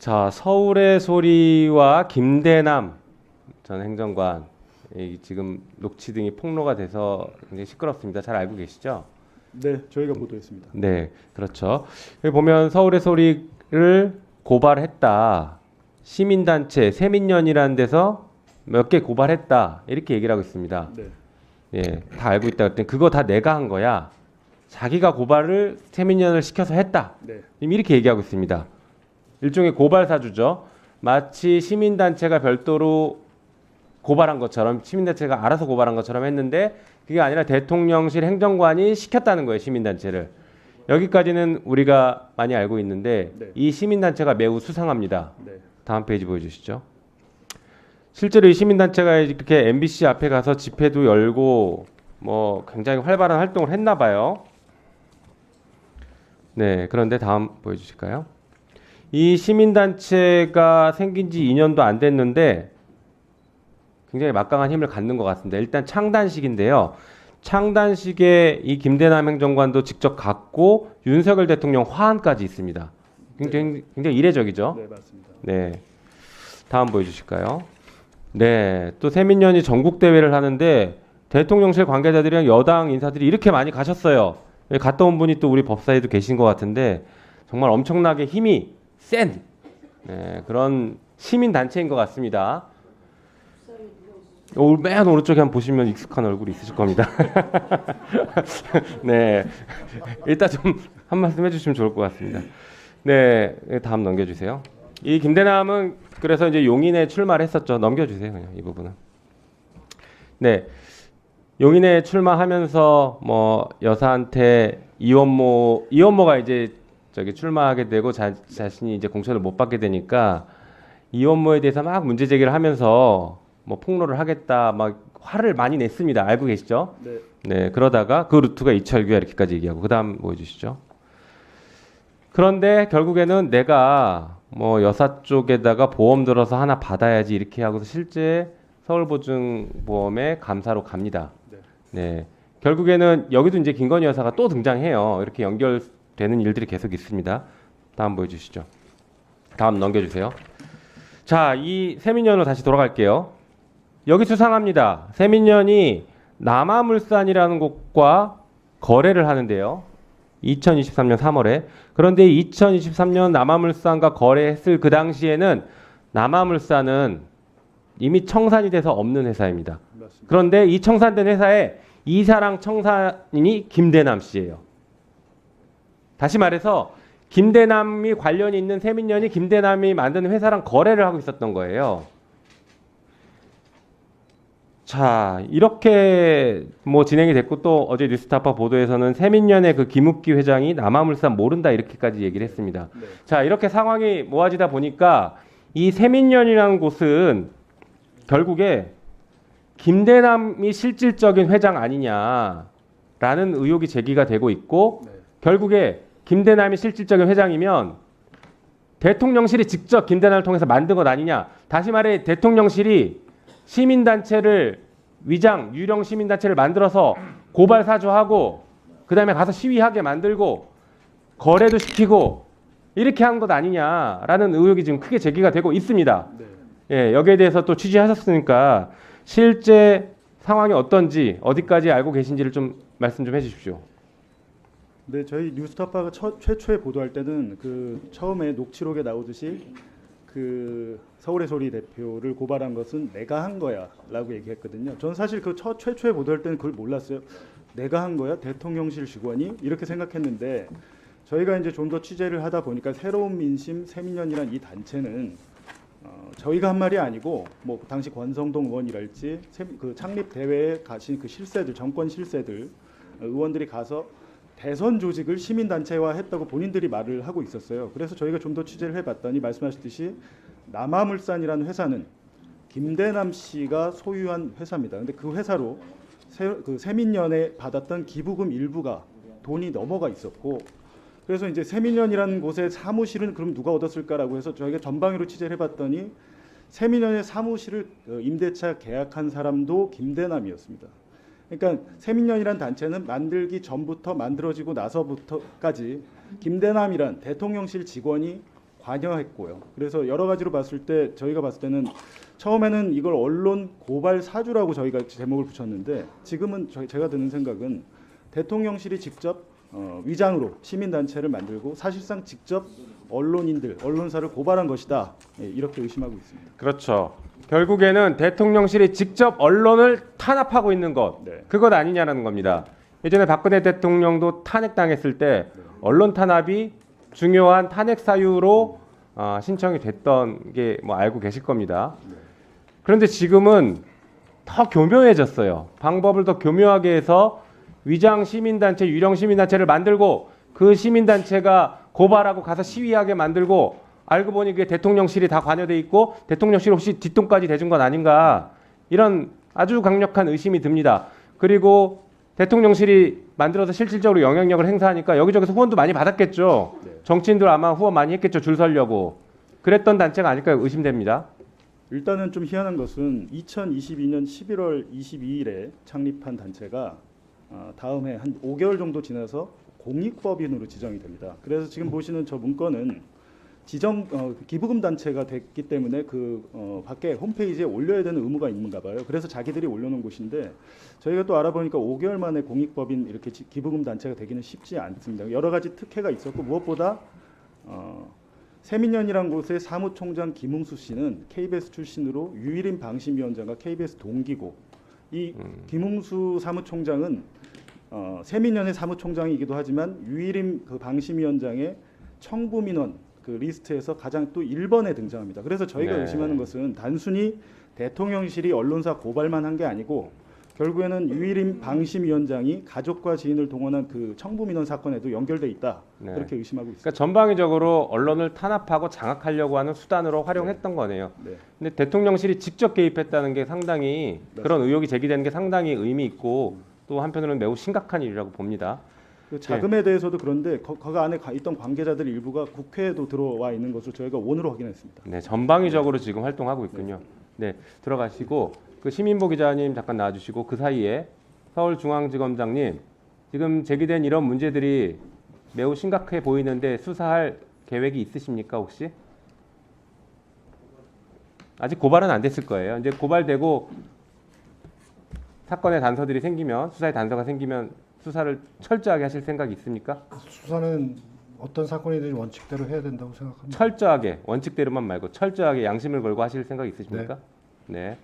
자, 서울의 소리와 김대남 전 행정관 이 지금 녹취 등이 폭로가 돼서 굉장히 시끄럽습니다. 잘 알고 계시죠? 네, 저희가 보도했습니다. 네, 그렇죠. 여기 보면 서울의 소리를 고발했다. 시민단체 세민연이라는 데서 몇 개 고발했다. 이렇게 얘기를 하고 있습니다. 네, 예, 다 알고 있다 그랬더니 그거 다 내가 한 거야. 자기가 고발을 세민연을 시켜서 했다. 네, 이렇게 얘기하고 있습니다. 일종의 고발 사주죠. 마치 시민단체가 별도로 고발한 것처럼 시민단체가 알아서 고발한 것처럼 했는데 그게 아니라 대통령실 행정관이 시켰다는 거예요. 시민단체를. 여기까지는 우리가 많이 알고 있는데 네. 이 시민단체가 매우 수상합니다. 네. 다음 페이지 보여주시죠. 실제로 이 시민단체가 이렇게 MBC 앞에 가서 집회도 열고 뭐 굉장히 활발한 활동을 했나 봐요. 네, 그런데 다음 보여주실까요? 이 시민단체가 생긴 지 2년도 안 됐는데 굉장히 막강한 힘을 갖는 것 같습니다. 일단 창단식인데요. 창단식에 이 김대남 행정관도 직접 갔고 윤석열 대통령 화환까지 있습니다. 굉장히, 굉장히 이례적이죠. 네, 맞습니다. 네. 다음 보여주실까요? 네. 또 세민연이 전국 대회를 하는데 대통령실 관계자들이랑 여당 인사들이 이렇게 많이 가셨어요. 갔다 온 분이 또 우리 법사위도 계신 것 같은데 정말 엄청나게 힘이 센 네, 그런 시민 단체인 것 같습니다. 오, 맨 오른쪽에 한번 보시면 익숙한 얼굴이 있으실 겁니다. 네, 일단 좀 한 말씀 해주시면 좋을 것 같습니다. 네, 다음 넘겨주세요. 이 김대남은 그래서 이제 용인에 출마를 했었죠. 넘겨주세요, 그냥 이 부분은. 네, 용인에 출마하면서 뭐 여사한테 이원모 이원모가 이제 저기 출마하게 되고 자, 자신이 이제 공천을 못 받게 되니까 이원모에 대해서 막 문제 제기를 하면서 뭐 폭로를 하겠다 막 화를 많이 냈습니다. 알고 계시죠? 네, 네, 그러다가 그 루트가 이철규야 이렇게까지 얘기하고 그다음 보여주시죠. 그런데 결국에는 내가 뭐 여사 쪽에다가 보험 들어서 하나 받아야지 이렇게 하고서 실제 서울보증보험에 감사로 갑니다. 네. 네, 결국에는 여기도 이제 김건희 여사가 또 등장해요. 이렇게 연결 되는 일들이 계속 있습니다. 다음 보여주시죠. 다음 넘겨주세요. 자, 이 세민연으로 다시 돌아갈게요. 여기 수상합니다. 세민연이 남아물산이라는 곳과 거래를 하는데요. 2023년 3월에 그런데 2023년 남아물산과 거래했을 그 당시에는 남아물산은 이미 청산이 돼서 없는 회사입니다. 그런데 이 청산된 회사에 이사랑 청산인이 김대남 씨예요. 다시 말해서 김대남이 관련이 있는 세민연이 김대남이 만드는 회사랑 거래를 하고 있었던 거예요. 자, 이렇게 뭐 진행이 됐고 또 어제 뉴스타파 보도에서는 세민연의 그 김욱기 회장이 남아물산 모른다 이렇게까지 얘기를 했습니다. 네, 자, 이렇게 상황이 모아지다 보니까 이 세민연이라는 곳은 결국에 김대남이 실질적인 회장 아니냐라는 의혹이 제기가 되고 있고 네, 결국에 김대남이 실질적인 회장이면 대통령실이 직접 김대남을 통해서 만든 것 아니냐. 다시 말해 대통령실이 시민단체를 위장 유령 시민단체를 만들어서 고발 사주하고 그 다음에 가서 시위하게 만들고 거래도 시키고 이렇게 한 것 아니냐라는 의혹이 지금 크게 제기가 되고 있습니다. 네. 예, 여기에 대해서 또 취재하셨으니까 실제 상황이 어떤지 어디까지 알고 계신지를 좀 말씀 좀 해주십시오. 네, 저희 뉴스타파가 처, 최초에 보도할 때는 그 처음에 녹취록에 나오듯이 그 서울의 소리 대표를 고발한 것은 내가 한 거야라고 얘기했거든요. 저는 사실 그첫 최초에 보도할 때는 그걸 몰랐어요. 내가 한 거야? 대통령실 직원이 이렇게 생각했는데 저희가 이제 좀 더 취재를 하다 보니까 새로운 민심 세민연이란 이 단체는 어, 저희가 한 말이 아니고 뭐 당시 권성동 의원이랄지 세- 그 창립 대회에 가신 그 실세들 정권 실세들 어, 의원들이 가서 대선 조직을 시민단체화 했다고 본인들이 말을 하고 있었어요. 그래서 저희가 좀 더 취재를 해봤더니 말씀하셨듯이 남아물산이라는 회사는 김대남 씨가 소유한 회사입니다. 근데 그 회사로 세, 그 세민연에 받았던 기부금 일부가 돈이 넘어가 있었고 그래서 이제 세민연이라는 곳의 사무실은 그럼 누가 얻었을까라고 해서 저희가 전방위로 취재를 해봤더니 세민연의 사무실을 어, 임대차 계약한 사람도 김대남이었습니다. 그러니까 세민연이란 단체는 만들기 전부터 만들어지고 나서부터까지 김대남이란 대통령실 직원이 관여했고요. 그래서 여러 가지로 봤을 때 저희가 봤을 때는 처음에는 이걸 언론 고발 사주라고 저희가 제목을 붙였는데 지금은 제가 드는 생각은 대통령실이 직접 어, 위장으로 시민 단체를 만들고 사실상 직접 언론인들 언론사를 고발한 것이다 예, 이렇게 의심하고 있습니다. 그렇죠. 결국에는 대통령실이 직접 언론을 탄압하고 있는 것, 네. 그것 아니냐라는 겁니다. 예전에 박근혜 대통령도 탄핵당했을 때 언론 탄압이 중요한 탄핵 사유로 어, 신청이 됐던 게 뭐 알고 계실 겁니다. 그런데 지금은 더 교묘해졌어요. 방법을 더 교묘하게 해서 위장 시민단체, 유령 시민단체를 만들고 그 시민단체가 고발하고 가서 시위하게 만들고 알고 보니 그게 대통령실이 다 관여돼 있고 대통령실 혹시 뒷돈까지 대준 건 아닌가 이런 아주 강력한 의심이 듭니다. 그리고 대통령실이 만들어서 실질적으로 영향력을 행사하니까 여기저기서 후원도 많이 받았겠죠. 네. 정치인들 아마 후원 많이 했겠죠. 줄 서려고. 그랬던 단체가 아닐까 의심됩니다. 일단은 좀 희한한 것은 2022년 11월 22일에 창립한 단체가 어, 다음 해 한 5개월 정도 지나서 공익법인으로 지정이 됩니다. 그래서 지금 보시는 저 문건은 지정 어, 기부금 단체가 됐기 때문에 그 어, 밖에 홈페이지에 올려야 되는 의무가 있는가 봐요. 그래서 자기들이 올려놓은 곳인데 저희가 또 알아보니까 5개월 만에 공익법인 이렇게 지- 기부금 단체가 되기는 쉽지 않습니다. 여러 가지 특혜가 있었고 무엇보다 어, 세민연이란 곳의 사무총장 김웅수 씨는 KBS 출신으로 유일인 방심위원장과 KBS 동기고 이 김웅수 사무총장은 어, 세민연의 사무총장이기도 하지만 유일인 그 방심위원장의 청부 민원 그 리스트에서 가장 또 1번에 등장합니다. 그래서 저희가 네. 의심하는 것은 단순히 대통령실이 언론사 고발만 한 게 아니고 결국에는 유일인 방심위원장이 가족과 지인을 동원한 그 청부 민원 사건에도 연결돼 있다 네. 그렇게 의심하고 있습니다. 그러니까 전방위적으로 언론을 탄압하고 장악하려고 하는 수단으로 활용했던 거네요. 네. 근데 대통령실이 직접 개입했다는 게 상당히 네. 그런 의혹이 제기되는 게 상당히 의미 있고 또 한편으로는 매우 심각한 일이라고 봅니다. 그 자금에 대해서도 그런데 거, 거 안에 가- 있던 관계자들 일부가 국회에도 들어와 있는 것으로 저희가 오늘로 확인했습니다. 네, 전방위적으로 지금 활동하고 있군요. 네, 들어가시고 그 시민보 기자님 잠깐 나와주시고 그 사이에 서울중앙지검장님 지금 제기된 이런 문제들이 매우 심각해 보이는데 수사할 계획이 있으십니까 혹시? 아직 고발은 안 됐을 거예요. 이제 고발되고 사건의 단서들이 생기면 수사의 단서가 생기면 수사를 철저하게 하실 생각이 있습니까? 수사는 어떤 사건이든지 원칙대로 해야 된다고 생각합니다. 철저하게 원칙대로만 말고 철저하게 양심을 걸고 하실 생각 있으십니까? 네.